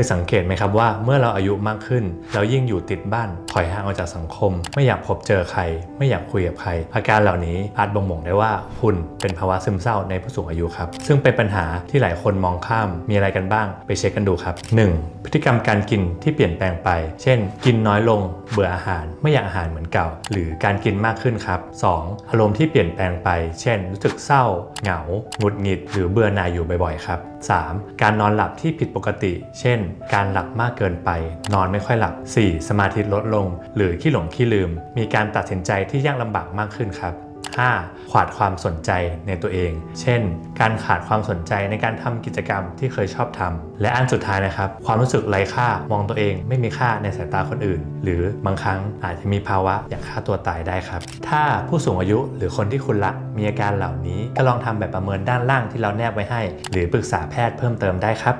ยสังเกตไหมครับว่าเมื่อเราอายุมากขึ้น เรายิ่งอยู่ติดบ้าน ถอยห่างออกจากสังคม ไม่อยากพบเจอใคร ไม่อยากคุยกับใคร อาการเหล่านี้อาจบ่งบอกได้ว่าคุณเป็นภาวะซึมเศร้าในผู้สูงอายุครับ ซึ่งเป็นปัญหาที่หลายคนมองข้ามมีอะไรกันบ้าง ไปเช็คกันดูครับ 1. พฤติกรรมการกินที่เปลี่ยนแปลงไป เช่น กินน้อยลง เบื่ออาหาร ไม่อยากอาหารเหมือนเก่า หรือการกินมากขึ้นครับ 2. อารมณ์ที่เปลี่ยนแปลงไป เช่น รู้สึกเศร้า เหงาหงุดหงิด หรือเบื่อหน่ายอยู่บ่อยๆครับ 3. การนอนหลับที่ผิดปกติ เช่นการหลับมากเกินไป นอนไม่ค่อยหลับ 4. สมาธิลดลง หรือขี้หลงขี้ลืม มีการตัดสินใจที่ยากลำบากมากขึ้นครับ 5. ขาดความสนใจในตัวเอง เช่น การขาดความสนใจในการทำกิจกรรมที่เคยชอบทำและอันสุดท้ายนะครับ ความรู้สึกไร้ค่ามองตัวเองไม่มีค่าในสายตาคนอื่น หรือบางครั้งอาจจะมีภาวะอยากฆ่าตัวตายได้ครับ ถ้าผู้สูงอายุหรือคนที่คุณรักมีอาการเหล่านี้ ก็ลองทำแบบประเมินด้านล่างที่เราแนบไว้ให้ หรือปรึกษาแพทย์เพิ่มเติมได้ครับ